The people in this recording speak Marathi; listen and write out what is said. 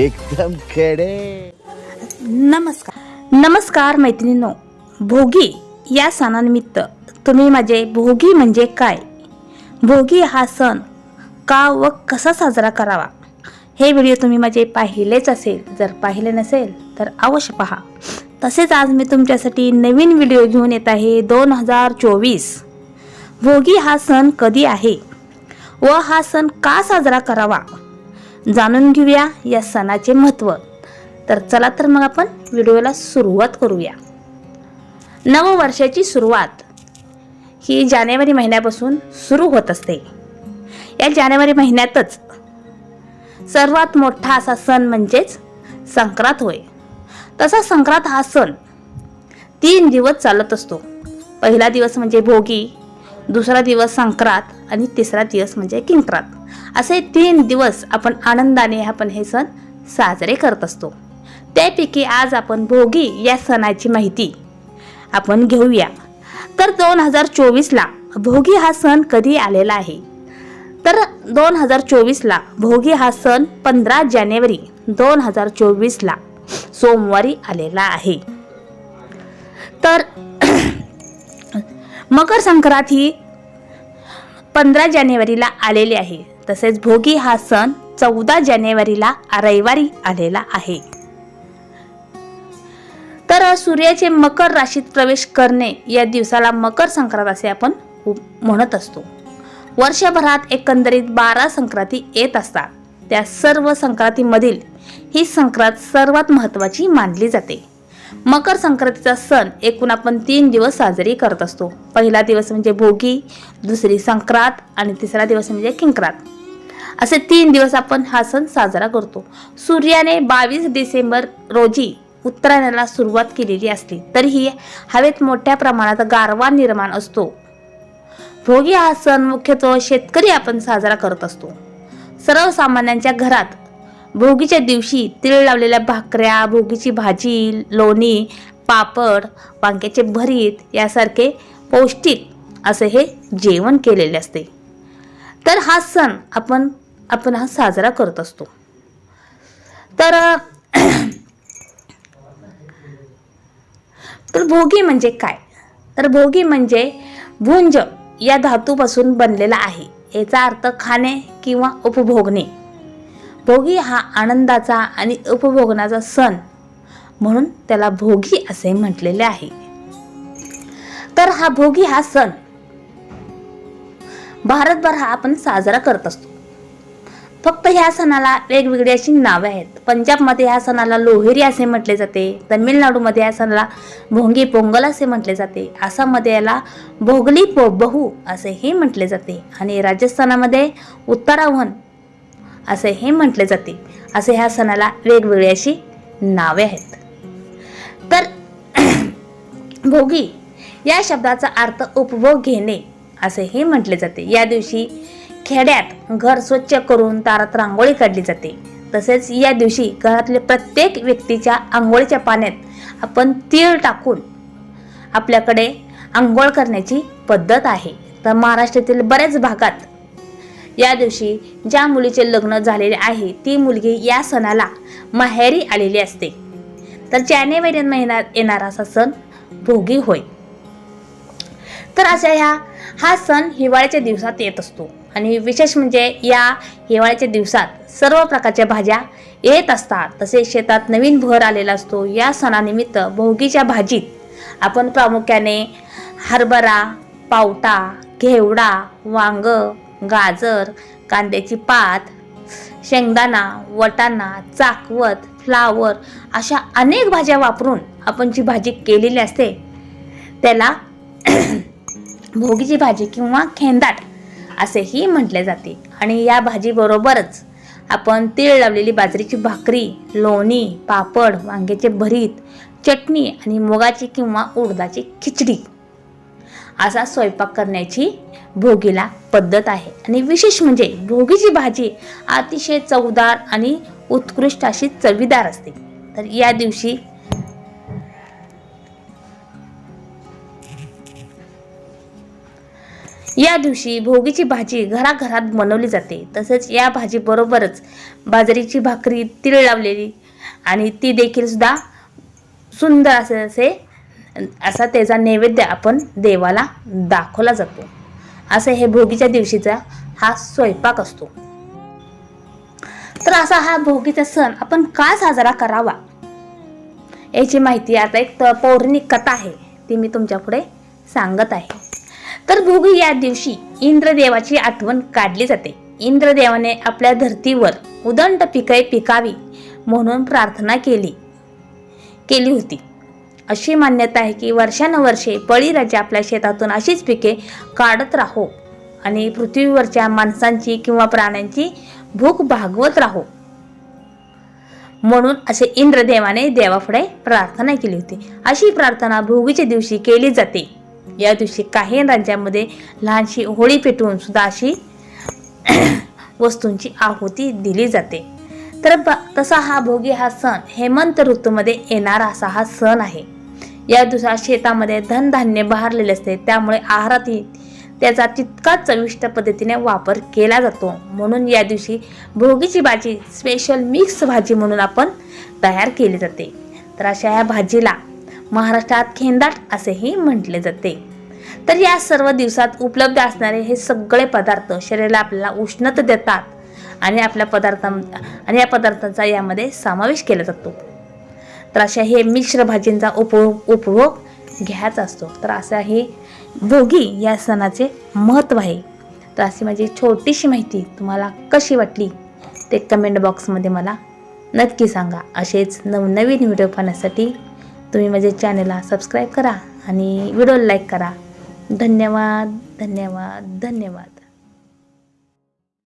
एकदम खेडे. नमस्कार. नमस्कार मैत्रिणींनो. भोगी या सणानिमित्त तुम्ही माझे भोगी म्हणजे काय? भोगी हा सण का व कसा साजरा करावा? हे व्हिडिओ तुम्ही माझे पाहिलेच असेल. जर पाहिले नसेल तर अवश्य पहा. तसेच आज मी तुमच्यासाठी नवीन व्हिडिओ घेऊन येत आहे दोन हजार चोवीस. भोगी हा सण कधी आहे? व हा सण का साजरा करावा? जाणून घेऊया या सणाचे महत्त्व. तर चला तर मग आपण व्हिडिओला सुरुवात करूया. नववर्षाची सुरुवात. ही जानेवारी महिन्यापासून सुरू होत असते. या जानेवारी महिन्यातच सर्वात मोठा असा सण म्हणजेच संक्रांत होय. तसा संक्रांत हा सण तीन दिवस चालत असतो. पहिला दिवस म्हणजे भोगी दुसरा दिवस संक्रांत आणि तिसरा दिवस म्हणजे किंक्रांत. असे तीन दिवस आपण आनंदाने आपण हे सण साजरे करत असतो. त्यापैकी आज आपण भोगी या सणाची माहिती आपण घेऊया. तर दोन हजार चोवीसला भोगी हा सण कधी आलेला आहे? तर दोन हजार चोवीसला भोगी हा सण पंधरा जानेवारी दोन हजार चोवीसला सोमवारी आलेला आहे. तर मकर संक्रांत ही पंधरा जानेवारीला आलेली आहे. तसेच भोगी हा सण चौदा जानेवारीला रविवारी आलेला आहे. तर सूर्याचे मकर राशीत प्रवेश करणे या दिवसाला मकर संक्रांत असे आपण म्हणत असतो. वर्षभरात एकंदरीत बारा संक्रांती येत असतात. त्या सर्व संक्रांतीमधील ही संक्रांत सर्वात महत्त्वाची मानली जाते. मकर संक्रांतीचा सण एकूण आपण तीन दिवस साजरी करत असतो. पहिला दिवस म्हणजे भोगी दुसरी संक्रांत आणि तिसरा दिवस म्हणजे किंक्रांत. असे तीन दिवस आपण हा सण साजरा करतो. सूर्याने बावीस डिसेंबर रोजी उत्तरायणाला सुरुवात केलेली असली तरीही हवेत मोठ्या प्रमाणात गारवा निर्माण असतो. भोगी हा सण मुख्यत्वे शेतकरी आपण साजरा करत असतो. सर्वसामान्यांच्या घरात भोगीच्या दिवशी तीळ लावलेल्या भाकऱ्या भोगीची भाजी लोणी पापड वांग्याचे भरीत यासारखे पौष्टिक असे हे जेवण केलेले असते. तर हा सण आपण आपण हा साजरा करत असतो. तर तर भोगी म्हणजे काय? तर भोगी म्हणजे भुंज या धातूपासून बनलेला आहे. याचा अर्थ खाणे किंवा उपभोगणे. भोगी हा आनंदाचा आणि उपभोगण्याचा सण म्हणून त्याला भोगी असे म्हटलेले आहे. तर हा भोगी हा सण भारतभर हा आपण साजरा करत असतो. फक्त ह्या सणाला वेगवेगळी अशी नावे आहेत. पंजाबमध्ये ह्या सणाला लोहेरी असे म्हटले जाते. तमिळनाडूमध्ये या सणाला भोंगी पोंगल असे म्हटले जाते. आसाममध्ये याला भोगली पो बहु असेही म्हटले जाते. आणि राजस्थानामध्ये उत्तरावहन असे हे म्हटले जाते. असे ह्या सणाला वेगवेगळी अशी नावे आहेत. तर भोगी या शब्दाचा अर्थ उपभोग घेणे असेही म्हटले जाते. या दिवशी खेड्यात घर स्वच्छ करून तारात रांगोळी काढली जाते. तसेच या दिवशी घरातले प्रत्येक व्यक्तीच्या आंघोळीच्या पाण्यात आपण तीळ टाकून आपल्याकडे आंघोळ करण्याची पद्धत आहे. तर महाराष्ट्रातील बऱ्याच भागात या दिवशी ज्या मुलीचे लग्न झालेले आहे ती मुलगी या सणाला माहेरी आलेली असते. तर जानेवारी महिन्यात येणारा असा सण भोगी होय. तर अशा ह्या हा सण हिवाळ्याच्या दिवसात येत असतो. आणि विशेष म्हणजे या हिवाळ्याच्या दिवसात सर्व प्रकारच्या भाज्या येत असतात. तसेच शेतात नवीन भर आलेला असतो. या सणानिमित्त भोगीच्या भाजीत आपण प्रामुख्याने हरभरा पावटा घेवडा वांग गाजर कांद्याची पात शेंगदाणा वटाणा चाकवत फ्लावर अशा अनेक भाज्या वापरून आपण जी भाजी केलेली असते त्याला भोगीची भाजी किंवा खेंदाट असेही म्हटले जाते. आणि या भाजीबरोबरच आपण तीळ लावलेली बाजरीची भाकरी लोणी पापड वांग्याचे भरीत चटणी आणि मुगाची किंवा उडदाची खिचडी असा स्वयंपाक करण्याची भोगीला पद्धत आहे. आणि विशेष म्हणजे भोगीची भाजी अतिशय चवदार आणि उत्कृष्ट अशी चवीदार असते. तर या दिवशी या दिवशी भोगीची भाजी घराघरात बनवली जाते. तसेच या भाजीबरोबरच बाजरीची भाकरी तीळ लावलेली आणि ती देखील सुद्धा सुंदर असे असे असा त्याचा नैवेद्य आपण देवाला दाखवला जातो. असं हे भोगीच्या दिवशीचा हा स्वयंपाक असतो. तर असा हा भोगीचा सण आपण का साजरा करावा? याची माहिती आता एक पौराणिक कथा आहे ती मी तुमच्यापुढे सांगत आहे. तर भोगी या दिवशी इंद्रदेवाची आठवण काढली जाते. इंद्रदेवाने आपल्या धर्तीवर उदंड पिके पिकावी म्हणून प्रार्थना केली. केली होती. अशी मान्यता आहे की वर्षानुवर्षे बळीराजा आपल्या शेतातून अशीच पिके काढत राहो आणि पृथ्वीवरच्या माणसांची किंवा प्राण्यांची भूक भागवत राहो. म्हणून असे इंद्रदेवाने देवापुढे प्रार्थना केली होती. अशी प्रार्थना भोगीच्या दिवशी केली जाते. या दिवशी काही राज्यामध्ये लहानशी होळी पेटवून सुद्धा अशी वस्तूंची आहुती दिली जाते. तर ब- तसा हा भोगी हा सण हेमंत ऋतूमध्ये येणारा असा हा सण आहे. या दिवसात शेतामध्ये धनधान्य बहारलेले असते त्यामुळे आहारातही त्याचा तितकाच चविष्ट पद्धतीने वापर केला जातो. म्हणून या दिवशी भोगीची भाजी स्पेशल मिक्स भाजी म्हणून आपण तयार केली जाते. तर अशा या भाजीला महाराष्ट्रात खेंदाट असेही म्हटले जाते. तर या सर्व दिवसात उपलब्ध असणारे हे सगळे पदार्थ शरीराला आपल्याला उष्णता देतात आणि आपल्या पदार्थां आणि या पदार्थांचा यामध्ये समावेश केला जातो. तर अशा हे मिश्र भाजींचा उपभोग उपभोग घ्यायच असतो. तर असं हे भोगी या सणाचे महत्त्व आहे. तर अशी माझी छोटीशी माहिती तुम्हाला कशी वाटली ते कमेंट बॉक्समध्ये मला नक्की सांगा. असेच नवनवीन व्हिडिओ पाहण्यासाठी तुम्ही माझ्या चॅनलला सबस्क्राईब करा आणि व्हिडिओ लाईक करा. धन्यवाद धन्यवाद धन्यवाद.